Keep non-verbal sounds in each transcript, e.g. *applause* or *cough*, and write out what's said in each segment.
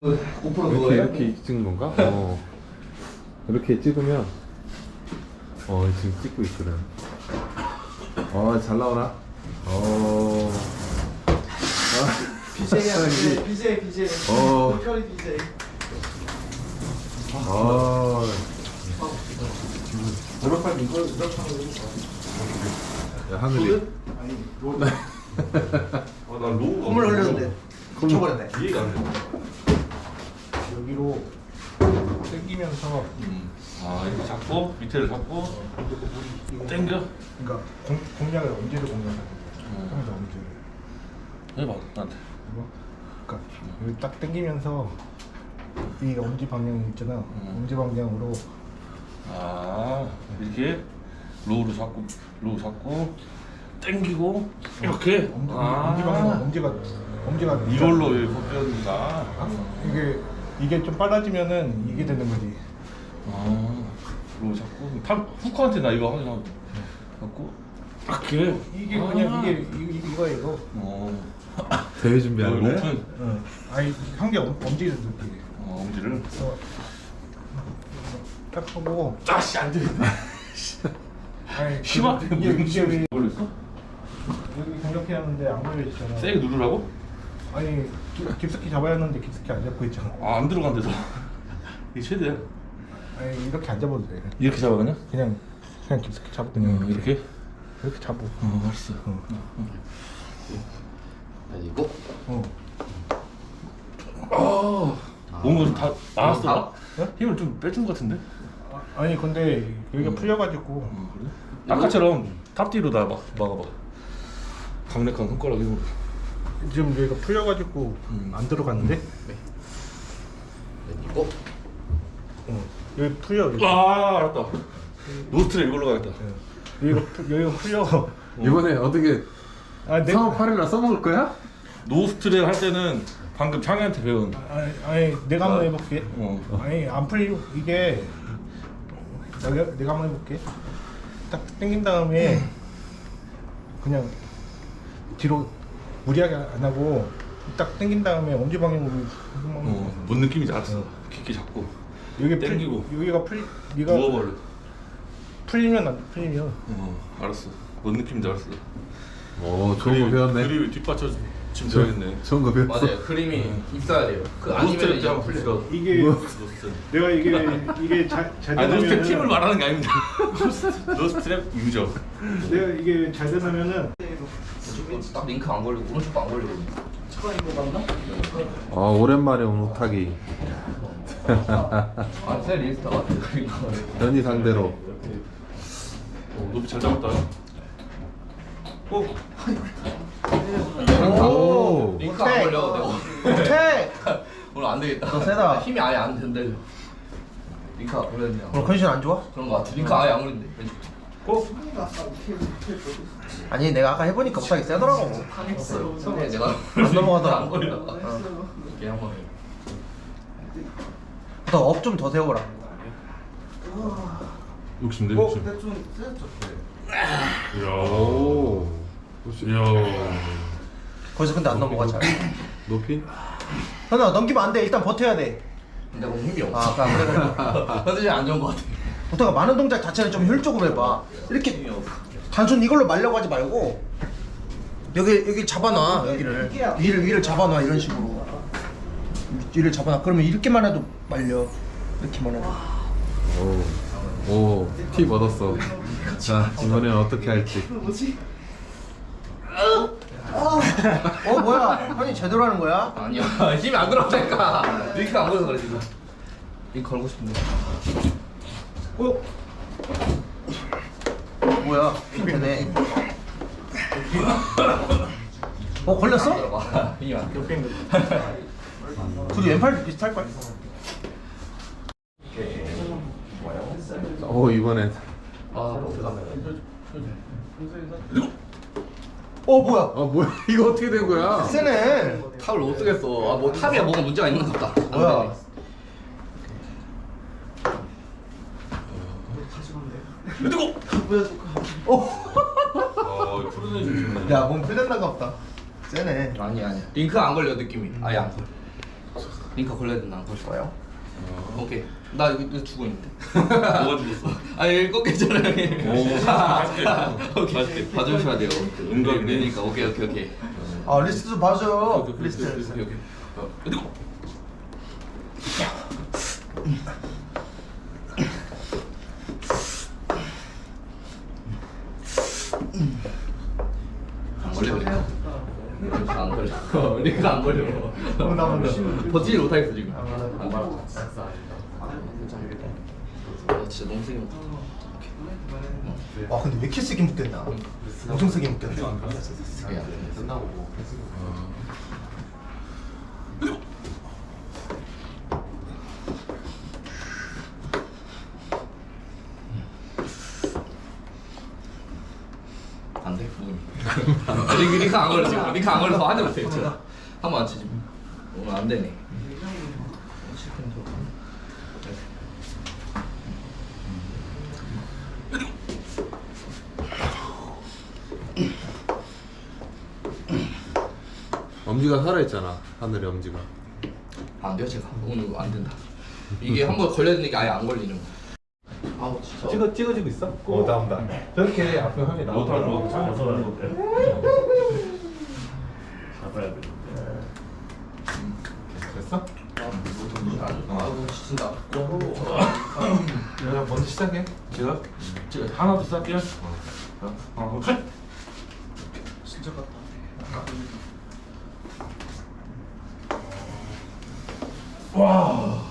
고프로 이렇게 그거예요? 이렇게 찍는 건가? 어. 이렇게 찍으면 어 지금 찍고 있거든. 어잘 나오나? 어. BJ *laughs* BJ BJ 어. 털이 BJ 아. 이거 이렇게 하면 야, 하늘이. 아니 로 아나 로우가 콧물 흘렸는데 쳐버렸네 이해가 안 돼. 여기로 당기면서 아 이렇게 잡고 밑에를 잡고 당겨. 그러니까 공, 공략을 엄지를 공략하는 거죠. 항상 엄지를. 해봐 나한테. 이거 그러니까 여기 딱 당기면서 이 엄지 방향 있잖아. 음. 엄지 방향으로 아 이렇게 로우로 잡고 로우 잡고 당기고 이렇게. 엄지, 아 엄지 방향 엄지가 엄지가 이걸로 이렇게 벗겨진다. 이게 이게 좀 빨라지면은 이게 되는 거지. 아 로우 잡고 탐 후커한테 나 이거 확인하고 잡고 이렇게. 이게 아. 그냥 이게 이, 이거 이거. 어. 대회 준비하는 거야? 응. 아니 한 개 엄지를 넣게. 어, 엄지를. 그래서 딱 하고 짜씨 안. 아니 심하게 그- 이게 이게 왜 걸렸어? 여기 공략해야 하는데 안 걸려 있잖아. 세게 누르라고? 아니 기- 깊숙이 잡아야 하는데 깊숙이 안 잡고 있잖아. 아 안 들어간 데서. *laughs* 이게 최대야. 아니 이렇게 안 잡아도 돼. 이렇게 잡아 그냥? 그냥 그냥 깊숙이 잡고 그냥 어, 이렇게? 이렇게 잡고. 어 알았어. 어. 아니고 어. 뭔가 좀다 나왔어. 아, 네? 힘을 좀 빼준 것 같은데? 아, 아니 근데 여기가 풀려가지고 어, 그래? 아까처럼 탑 뒤로 다 막, 막아봐. 강력한 손가락 힘으로. 지금 여기가 풀려가지고 음. 안 들어갔는데. 아니고 어. 여기 풀려. 여기. 아 알았다. 노스트랩 이걸로 가겠다. 예. 여기가 풀, 여기가 풀려. 이번에 어떻게 아 내. 상업 팔이나 써먹을 거야? 노스트랩 할 때는 방금 창희한테 배운. 아니, 아니 내가 한번 해볼게. 어. 아니 안 풀리고 이게 내가 내가 한번 해볼게. 딱 당긴 다음에 그냥 뒤로 무리하게 안 하고 딱 당긴 다음에 엄지 방향으로 어. 뭔 느낌인지 알았어. 깊게 잡고. 여기 풀- 당기고. 여기가 풀 네가 누워버려. 풀리면 안 풀리면 어 알았어. 뭔 느낌인지 알았어. 오 좋은 거 배웠네. 그립 뒷받쳐 지금 줘야겠네. 좋은 거 배웠어. 맞아요 그림이 있어야 돼요 그 아니면 이제 한번 풀려 풀려. 이게 노스트랩. 내가 이게 이게 잘잘 아 되면은 팀을 말하는 게 아닙니다. *laughs* 노스트 랩 유저. 내가 이게 잘 되면은 딱 링크 안 걸리고 오른쪽 안 걸리고 차가 이거 맞나? 아 오랜만에 온 오타기. 아새 리스타 같아 연희 상대로. 어, 높이 잘 잡았다. 어? 오. 링크 안 걸려 내가 오케이 오늘 안 되겠다 너 세다. 힘이 아예 안 된대 링크 안 걸렸네 오늘 컨디션 안 좋아? 그런 거 같아 링크 아예 안 걸린대 왼쪽 어? 아니 내가 아까 해보니까 못하게 세더라고 했어요 처음에 내가 안 넘어가더라. 안 걸리다가 이렇게 한번 해더업좀 더 세워라 욕심내 어? 욕심. 이야. 오. 이야. 거기서 근데 안 넘어가 잘 높이? 현아 넘기면 안돼 일단 버텨야 돼 근데 너무 힘이 없어 아, 그래, 그래. 컨디션이 안 좋은 거 같아 보다가 많은 동작 자체는 좀 효율적으로 해봐 이렇게 단순 이걸로 말려고 하지 말고 여기 여기 잡아놔 여기를 위를 위를 잡아놔 이런 식으로 위를 잡아놔 그러면 이렇게만 해도 말려 이렇게만 해도 오. 오. 팁 얻었어. 자 이번엔 어떻게 할지. 어 뭐야 현이 제대로 하는 거야? 아니야 *laughs* 힘이 안 들어가니까 링크 안 걸려서 그래 지금 링크 걸고 싶은데 어? 뭐야 힘 되네 어 걸렸어? 둘이 왼팔 비슷할 걸? 오 이번엔. 아어 뭐야 아 뭐야 *laughs* 이거 어떻게 된 거야? 세네 탑을 못 쓰겠어 아뭐 탑이야 뭐가 문제가 있는 것 같다 안 뭐야? 되네. 아 푸른애 좀 좋네. 야 몸 풀렸나 보다. 세네. 아니 아니 링크 안 걸려 느낌이. 아예 안 걸려. 링크 걸려야 된다 안 걸릴 거예요? 오케이. 나 이거, 이거 죽어 있는데. 뭐가 죽었어? *laughs* 아니 여기 꺾였잖아요 오, 오케이. 봐주셔야 돼요. 은각이네. 그러니까. 오케이 오케이 오케이. 아 리스트도 봐줘요. 오케이, 오케이, 리스트. 오케이, 오케이. 어, 그리고 안 걸려 그러니까. 안 걸려. 링크 *laughs* 안 걸려. 버티지 못하겠어 지금. 안 걸려. 아, 진짜 너무 세게 못하 와 근데 왜 이렇게 세게 묶였냐? 엄청 세게 묶였네. 끝나고 안돼 부분이 링크 안 걸려 지금 링크 안 걸려서 하지 못해 제가 한번 안 치지 오늘 안 되네. 엄지가 살아있잖아 하늘에 엄지가. 안 돼요 제가. 오늘 안 된다. 이게 한번 되는 게 아예 안 걸리는 거 아우 진짜. 찍어, 찍어지고 있어? 어 나온다. 저렇게 앞에 화면이 나온다 로 잡아야 돼. 됐어? 아우 지친다 내가 먼저 시작해 제가 제가 하나 더 쌀게요. 하나 둘 셋. 진짜 같다 와.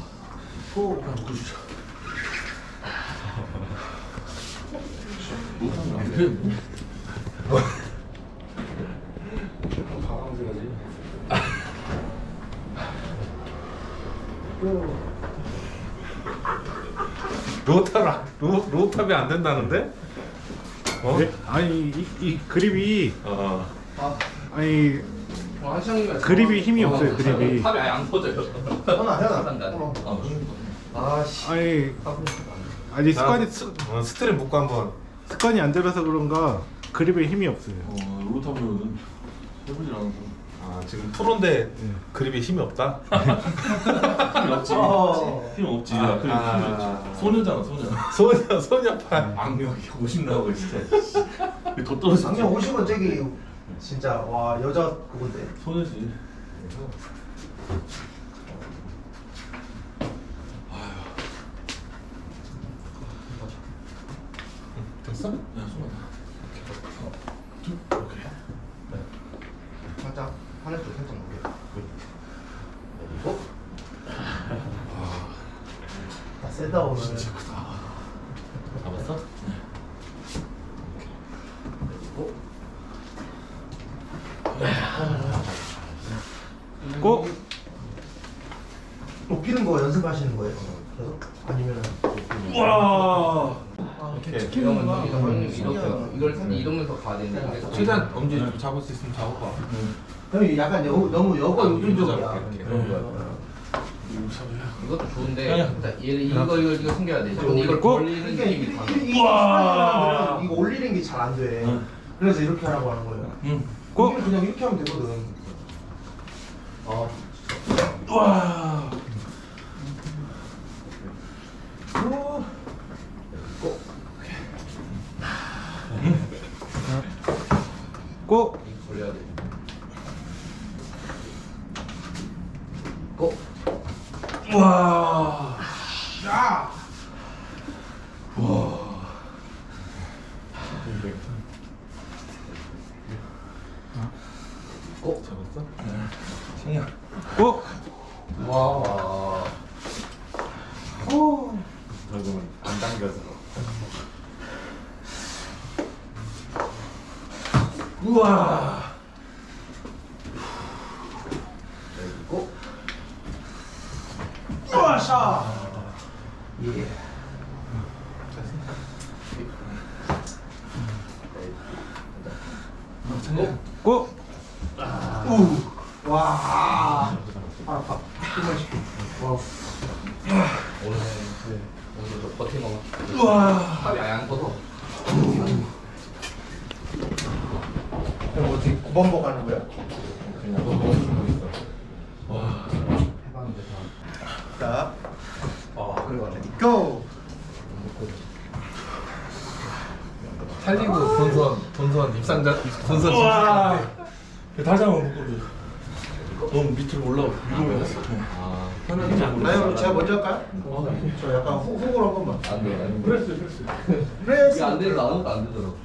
로타라 로, 로탑이 안 된다는데? 어? 네? 아니 이, 이 그립이 어 아니 어, 한시장님이 그립이 힘이 없어요, 그립이. 탑이 아예 안 터져요 현아 현아 어. 아씨 아니 아니 습관이 스, 어, 스트랩 묶고 한번 습관이 안 들어서 그런가 그립에 힘이 없어요. 어, 로타면은 해보질 않아서. 아 지금 프로인데 그립에 힘이 없다? 힘이 없지. 어. 힘 없지. 아, 아, 그래 아. 힘이 없지. 소녀잖아, 소녀. 소녀 소녀팔 악력이 50 나오고 진짜. 더 떨어졌지. 작년 50원 저기 진짜 와 여자 그건데 소녀지. 됐어? 야, 소녀. 오케이. 살짝 하늘 쪽 살짝 넘겨 그리고 아 세다 오늘. 잡았어? 그리고 꼭? 높이는 거 연습하시는 거예요? 그래서 아니면은 와. 오케이. 이러면 이러면 이렇게 이걸 이러면서 가야 되는데. 이게 최대한 엄지 잡을 수 있으면 잡아봐 형이 약간 여, 너무 여거 요즘적이야. 이렇게, 이렇게. 어. 이것도 좋은데 아니야. 일단 얘 이거 이거 이거 숨겨야 돼. 근데 이걸 이게 느낌이 이게 다. 이게 이게 사람들은 이거 올리는 게 잘 안 돼. 응. 그래서 이렇게 하라고 하는 거예요. 응. 꼭- 우리는 그냥 이렇게 하면 되거든. 아, 와. 오. 이거 걸려야 돼. 꼭. 와. 야. 꼭. 잡았어? 성이야. 꼭 와. 오. 저거는 안 당겨서 우와. 꼭. 우와샤. 예. 꼭. 우. 와. 아파. 정말 쉽게. 와. 오늘은 오늘도 버티고. 우와. 탑이 아예 안 어떻게 9번 복 하는 거야? 그냥 너무 있어 와. 해봤는데 다. 자, 아 그래 고! 탈리고 본선 본선 입상자 본선 와. 다시 한번 묶어줘. 너무 밑으로 올라오고 위로 갔어. 아 나요 제가 먼저 할까요? 저 약간 후, 후보로 한 번만. 안 돼 안 돼 그랬어, 그랬어. 그래. 이게 안 되니까 아무것도 안 되더라고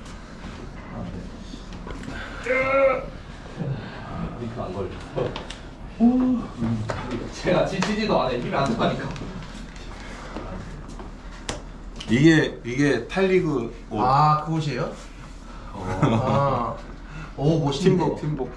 이렇게 안 걸려 제가 지치지도 않아 힘이 안 들어가니까 이게 이게 탈리그 옷 아, 그곳이에요? 아. 오, 멋있는데. 팀복 팀복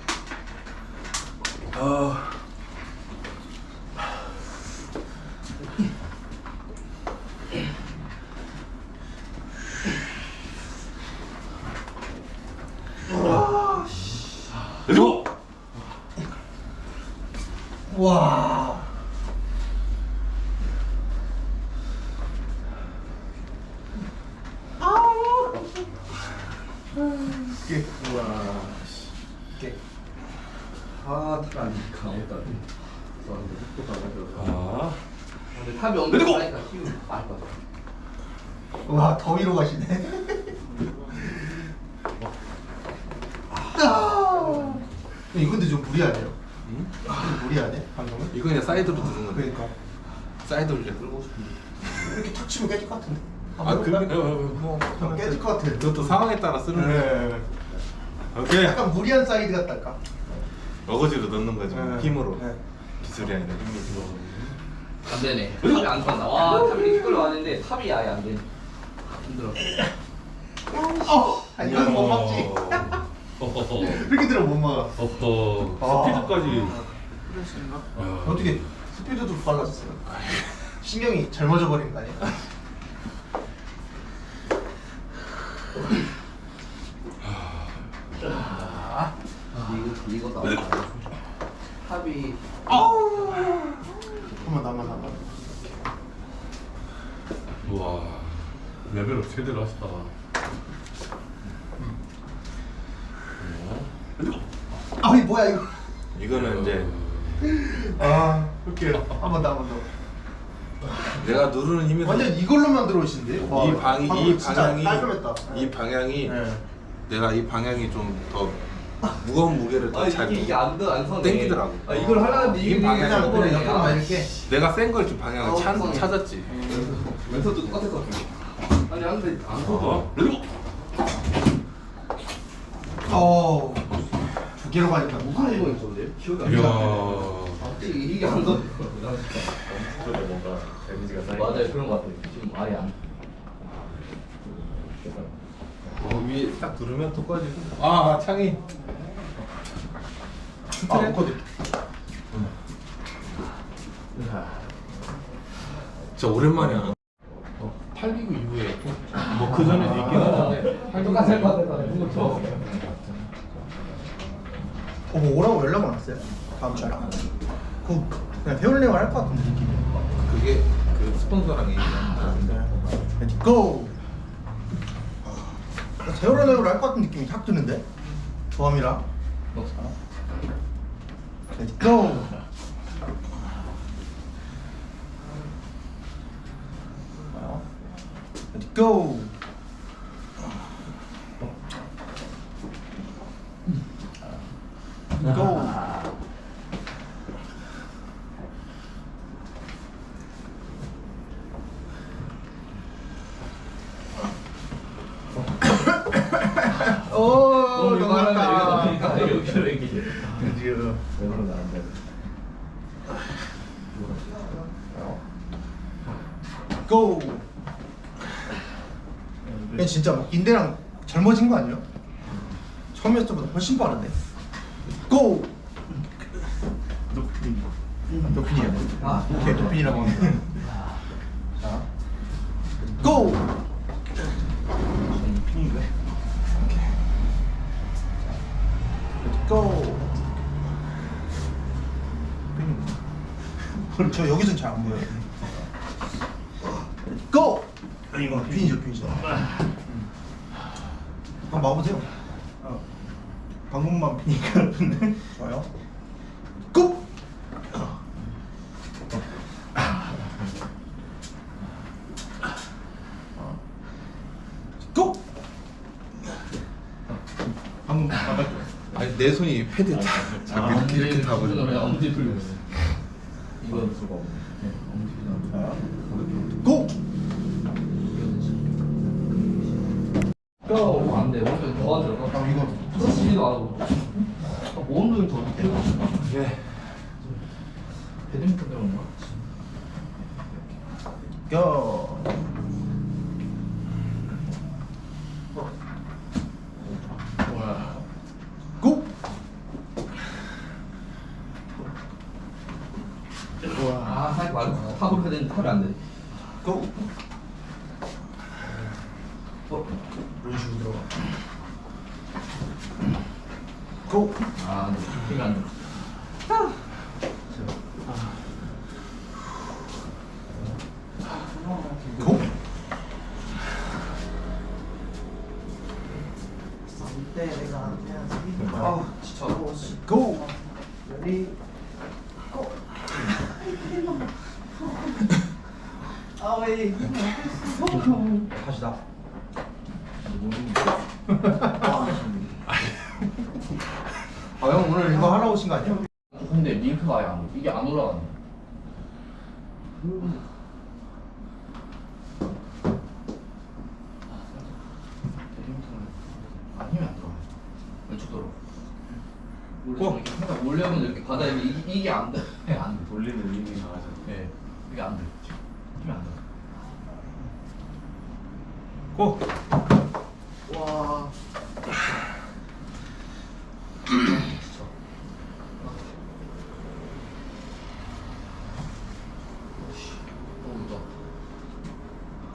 그리고 와. 이게 우와. 이게 아 탑이 안 되니까 아무것도 안 돼. 속도가 안 들어가. 아. 근데 탑이 없는 거 하니까 힘이 많이 빠져. 와, 더 위로 가시네. 아. 이건 근데 좀 무리하네요. 좀 무리하네, 방송은. 이거 그냥 사이드로 두는 건데 그러니까. 사이드로 이제 끌고 싶은데 이렇게 탁 치면 깨질 것 같은데. 아 그게 한번 해볼까요? 뭐좀 깨질 것 같아. 그것도 상황에 따라 쓰는 거야 네. 오케이 약간 무리한 사이드 같달까? 어거지로 넣는 거지 뭐. 네. 힘으로 네. 기술이 아니라 힘으로 안 되네. 탑이 안 간다. 와 탑이 이렇게 끌어왔는데 탑이 아예 안 되네. 힘들어. 어, 아니 이건 못 막지. 어허허. 이렇게 들어 못 막아. 어허. 아. 스피드까지. 어떻게 스피드도 빨라졌어요? 신경이 젊어져 버린 거 아니야? 이거 이거 나. 탑이 한번 남아 남아. 우와. 레벨업 제대로 하시다. 아니 뭐야 이거? 이거는 이제 아 이렇게 한번 더 한번 더. 내가 누르는 힘이 완전 이걸로만 들어오신데? 와, 이 방이 이 방향이. 이 방향이 네. 내가 이 방향이 좀 더 무거운 무게를 아 더잘 이게 이게 안안 서네. 땡기더라고. 아 이걸 하려는데 이 이게 방향이 그냥 옆으로만 아, 이렇게. 내가 센걸좀 방향을 어, 찾, 어. 찾았지 왼손도 똑같을 것 같아. 아니 안 돼 안 서도. 어. 그리고 어. 두 개로 가니까 무슨 운동이 있었는데? 기억이 안 이야. 나. 아, 이게 이게 안 서. 뭔가 데미지가 맞아요 그런 것 같아. 지금 아예 안. 어, 위에 딱 누르면 또 꺼지고 아 창이 아, 없거든. 진짜 오랜만에 하는 어, 팔리고 이후에 뭐 그 전에도 있긴 하는데 똑같이 할것 같아서. 어, 뭐 오라고 연락 안 왔어요? 다음 주에? 그 그냥 배울래요 할것 같은데 느낌이. 그게 그 스폰서랑 얘기하는 레디 고! 세월호네오를 할것 같은 느낌이 탁 드는데? 조함이랑 레디 고! 레디 고! 고! 오, 너무 이거 하는데 넘어갔다. 여기가 넘으니까 여기로 여기. 지금. 왜 그러나 안 돼. 고! 얘 진짜 막 인대랑 젊어진 거 아니에요? 처음이었을 때보다 훨씬 빠른데? 고! 노핀 노핀이야 아 오케이 노핀이라고 합니다 자 고! 노핀인가? 오케이 자, 고! 저 여기선 잘안 보여요 고! 이거 빈이죠 빈이죠 한번 막아보세요 어. 방금만 비니까 여러분들 좋아요 꾹! 꾹! 방금 막았죠 아니 내 손이 패드 다 아, 이렇게 다 보는 거야. 엉덩이 풀리고 있어. 이건 수가 없네. 네, 엉덩이 나온다. 고! 안 돼. 오른쪽 더 하죠. 아 이거 안 하고. 온도를 더 높게. 예. 배드민턴 배우는 거야? 고! 뭐야. 고! 아, 할 말고 탑을 해야 되는데 탑이 안 돼. 고! 어? 이런 식으로 들어가 고! 아, 안 돼. 힘이 안 돼. 고! 아, 지쳐. 고! 다시 나 아, 형 오늘 이거 하러 오신 거 아니야? 근데 링크가 아예 안 돼. 이게 안 올라가네. 아, 힘이 안 들어가. 왼쪽도로. 어? 항상 올려면 이렇게 바닥에 이게, 이게 안 돼. 안 돼. 돌리는 힘이 나가죠. 네. 이게 안 돼. 힘이 안 돼. 고! 와.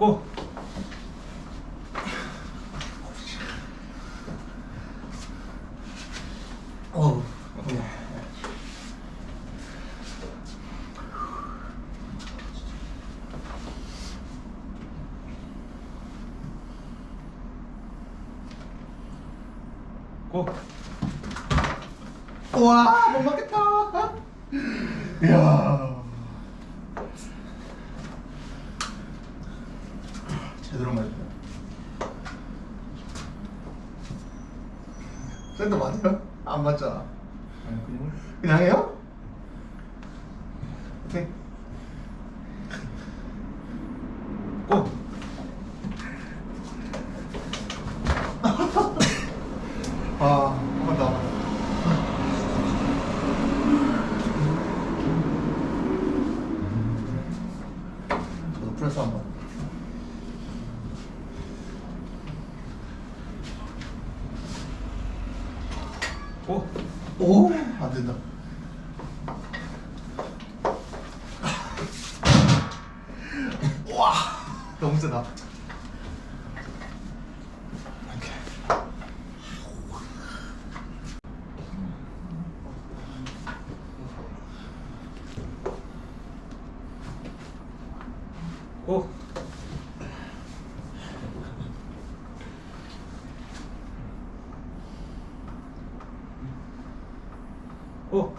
고! 어우 고! 우와 못 맞겠다 *laughs* 이야 제대로 맞았다 샌드 맞아요? 안 맞잖아 그냥 그냥 해요? 오케이 고! 아, 한번 더. 저도 프레스 한 번. 오, 오, 안 된다. 와, 너무 세다. 오. 오.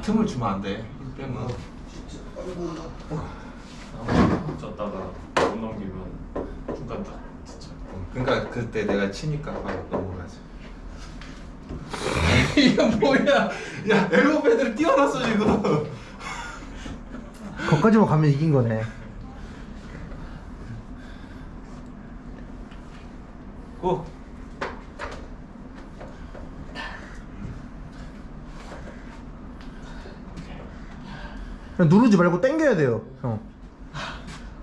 이 틈을 주면 안 돼. 힘 빼면. 쪘다가 못 넘기면 중간 딱 진짜. 그러니까 그때 내가 치니까 바로 넘어가지. *laughs* 이게 뭐야? 야 엘보 패드를 띄워놨어 지금. 거기까지만 가면 이긴 거네. 고. 그냥 누르지 말고 당겨야 돼요, 형.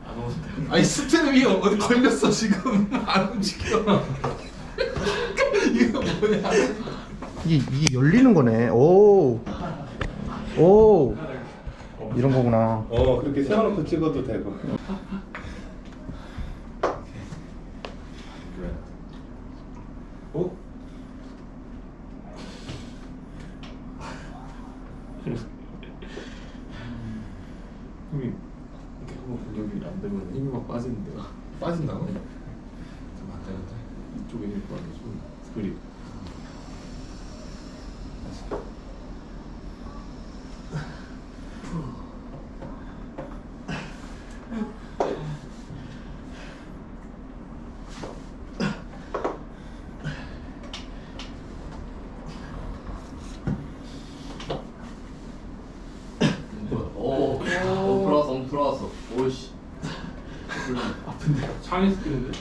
안 오는데. 아니 스트랩이 어디 걸렸어 지금 *laughs* 안 움직여. *laughs* 이거 뭐야? 이게 이게 열리는 거네. 오. 오. 이런 거구나. 어 그렇게 세워놓고 찍어도 되고. 오. 힘이 이렇게 한번 공격이 안 되면 힘이 막 빠지는데요. 빠진다고? 좀 안 되는데. 이쪽에 힘이 빠져서 그리. 많이 스킬인데?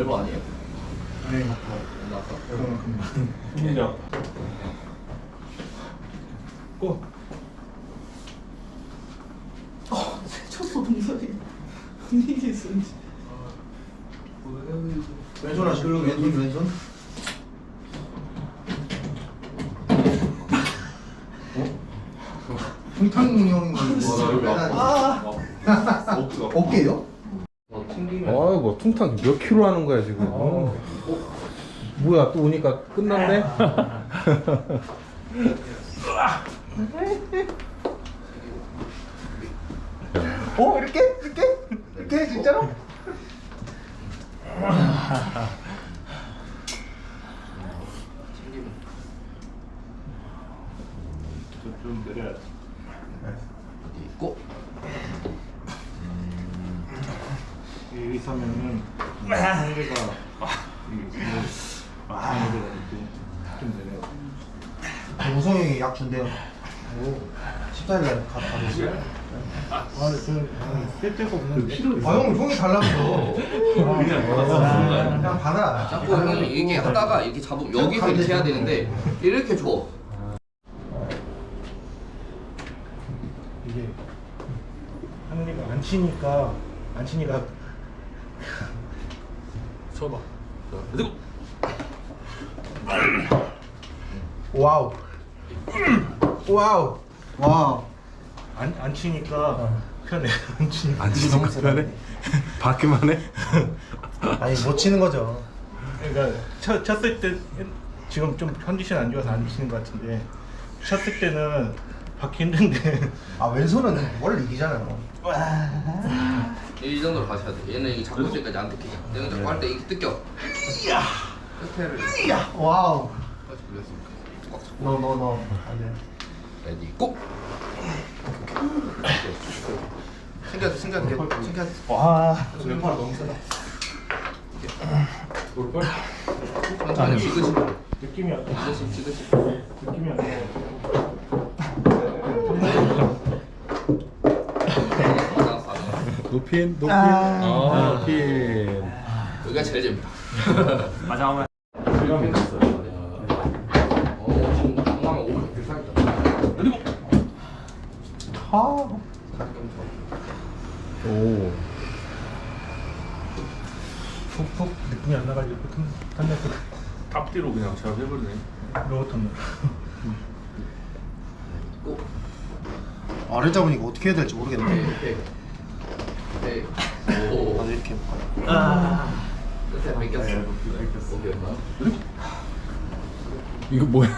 앨범 아니에요? 네. 나왔어? 진짜. 고. 세쳤어 동선이 이게 쓴지 왼손 하실래요? 왼손 왼손. 풍탕형인 거 아. 어깨요? 뭐 퉁탕 몇 킬로 하는 거야 지금? 어. 뭐야 또 오니까 끝났네? 어 이렇게? 이렇게? 이렇게 진짜로? 좀 내려야 어디 있고 여기 있으면은 상대가 이 상대가 있고 좀 내려. 우성 형이 약 준대요. 14일날 가다 아, 저는 쓸 데가 없는데. 아 형, 형이 달라고. 그냥 받았어. 그냥 받아. 자꾸 형이 이게 하다가 이렇게 잡으면 여기서 이렇게 해야 되는데 이렇게 줘 이게 한리가 안 치니까 안 치니까 쳐봐. 그리고 와우. 와우. 와. 안, 안 치니까 편해. 안 치니까. 안 치니까 편해? 받기만 해? 아니 못 치는 거죠. 그러니까 쳐, 쳤을 때 지금 좀 컨디션 안 좋아서 안 치는 것 같은데 쳤을 때는 받기 힘든데 아 왼손은 원래 이기잖아요. 이 정도로 가셔야 돼 얘는 이게 잡을 때까지 안 뜯기죠 얘는 자꾸 할때 이게 뜯겨 이야 끝에를 이야. 와우. 다시 굴렸으니까 꽉 잡고 너너 너. 안돼. 레디 고! 챙겨줘 챙겨줘 챙겨줘 와 왼팔 너무 세다. 천천히 지그시 느낌이 안 나. 지그시 지그시 느낌이 안 나. 나왔어 안 나왔어 높인? 높인? 아 높인 여기가 제일 재밌다 *laughs* 마지막에 어 지금 당하면 500 비싸겠다 그리고 하. 오 푹푹 느낌이 안 나가지고 탐내 앞뒤로 그냥 잘 해버리네. 로봇. 고! 아래 잡으니까 어떻게 해야 될지 모르겠네. 오케이 오 나도 이렇게. 끝에 뺏겼어 오케이 이거 뭐야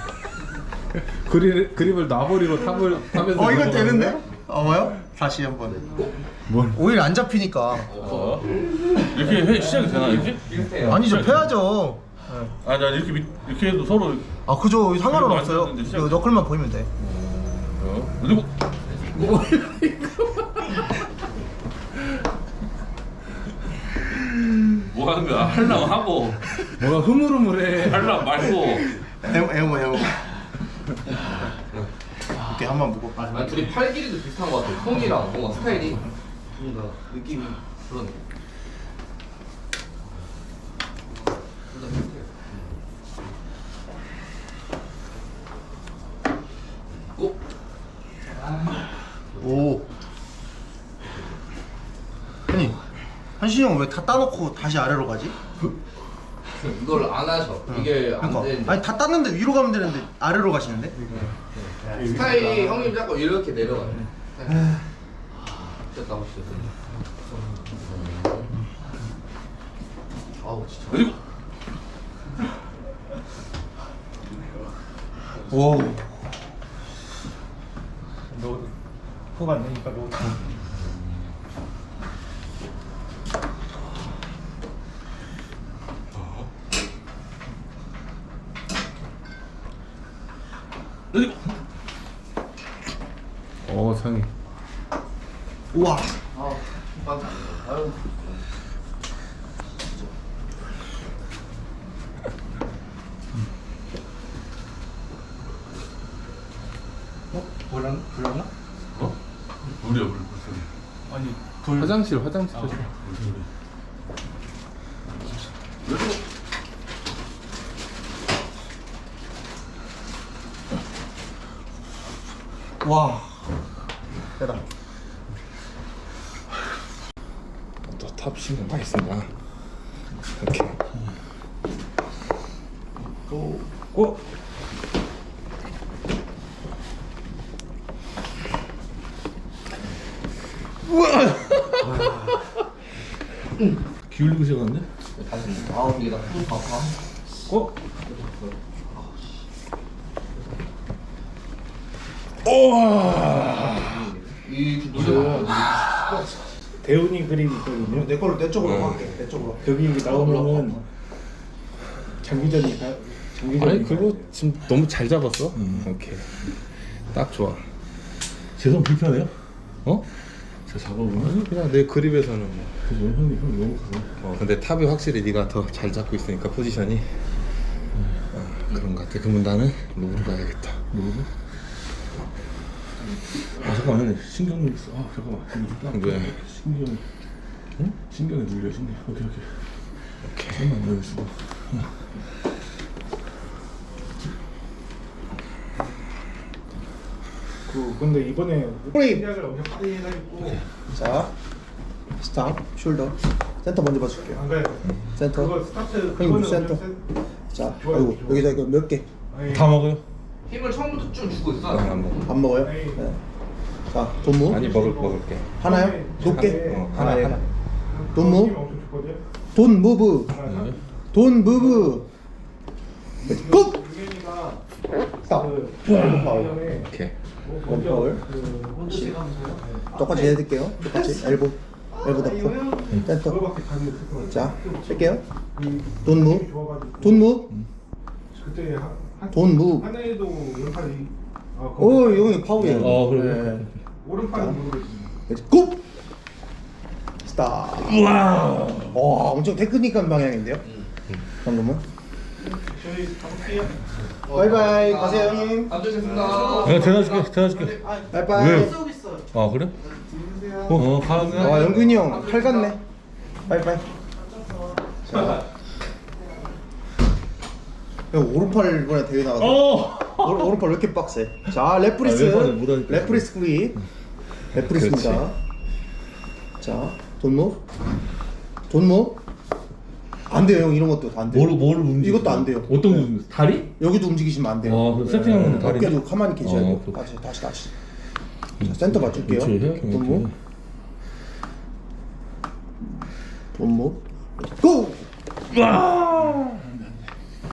그립, 그립을 놔버리고 탑을 타면서 어 이거 넘어가는 되는데? 거야? 어 뭐요? 다시 한번. 뭘 오히려 안 잡히니까. 어? 이렇게 해 시작이 되나 이렇게? 비슷해요 아니죠 펴야죠. 아니 나 이렇게 밑- 이렇게 해도 서로 아 그죠 상관은 이거 없어요. 완전 시작. 그 너클만 보이면 돼. 어? 그리고 뭐 하는 거야? 하려면 하고 뭐가 흐물흐물해 하려면 말고 에모 에모 에모. 이렇게 한번 보고. 아니 둘이 팔 길이도 비슷한 것 같아 콩이랑 뭔가 스타일이 뭔가 느낌이 그러네 둘다 비슷해요 고! 오. 아니 한신이 형 왜 다 따놓고 다시 아래로 가지? 이걸 안 하셔. 이게 안 그러니까. 되는데. 아니 다 땄는데 위로 가면 되는데 아래로 가시는데? 스타일이 형님 자꾸 이렇게 내려가요 됐다 보시죠 아우 진짜. 그리고 오. 너 후가 안 되니까 로봇 탐내. 그리고 어 상이 우와. 아 아유 어? 불났나? 불났나? 어? 물이야 물. 물. 아니 불 하자 화장실 화장실 와 대단 또탑 신경 많이 쓴다 이렇게 어? 기울이고 시작하는데? 아 이게 나 푸른 봐봐 어? 이 노래 대훈이 그림 있거든요. 내 걸로 내 쪽으로 갈게 내 쪽으로. 여기 나오면은 장기전이 다 장기전이 아니 그거 지금 너무 잘 잡았어? 오케이. 딱 좋아. 제손 불편해요? 어? 제 작업은? 아니 그냥 내 그립에서는 그래서 형이 형이 너무 가네 어 근데 탑이 확실히 네가 더 잘 잡고 있으니까 포지션이. 어, 그런 것 같아. 그러면 나는 로브로 가야겠다. 누구지? 아 잠깐만. 신경 있어. 아 잠깐만. 이거 딱 왜? 신경 응? 신경에 눌려 신경 오케이 오케이. 오케이. 잠깐만 여기 있어 그 근데 이번에 프레임. 엄청 해가지고 자 스탑 숄더 센터 먼저 봐줄게요 안 가요. 센터 그거 스타트 형님 그거는 센터. 자 좋아요, 아이고 좋아요. 여기다 이거 몇개 아니, 다 먹어요? 힘을 처음부터 쭉 주고 있어 안 먹어 안 먹어요? 네. 자 돈무 아니 먹을 먹을게 하나요? 높게? 어, 하나 하나, 하나. 돈무 엄청. 돈 무브 하나, 네. 돈 무브 꾹! 유gen이가 스탑 그 오케이 먼저 파울. 그 똑같이 해드릴게요. 똑같이 엘보 엘보 덮고. 센터. 답이 없을 것 같아요. 자 뺄게요. 그 돈무. 돈무. 돈무. 아, 오 이거는 파울이에요 어, 그래요? 네. 오른팔이 모르겠습니다. 꾹! 스탑 우와! 와 엄청 테크닉한 방향인데요? 방금은 저희 가볼게요. 바이바이 가세요 형님. 감사했습니다. 내가 대단해줄게 대단해줄게 바이바이. 왜? 아 그래? 어 가네 와 영균이 형 칼 같네. 바이바이. 자형 오른팔 이번에 대회 나가서. 어! 오른, 오른팔 왜 이렇게 빡세? 자 레프리스. 아. 레프리스 그립 레프리스입니다. 자 돈무 돈무 안 돼요 형 이런 것도 안 돼요 뭐를 뭐를 움직여? 이것도 안 돼요 어떤 거 움직여? 다리? 여기도 움직이시면 안 돼요 아, 그럼 세팅하는 다리. 어깨도 가만히 계셔야 어, 돼요 그렇구나. 다시 다시 다시 자, 센터 맞출게요 그렇지, 해야 이렇게. 돈무 고! 와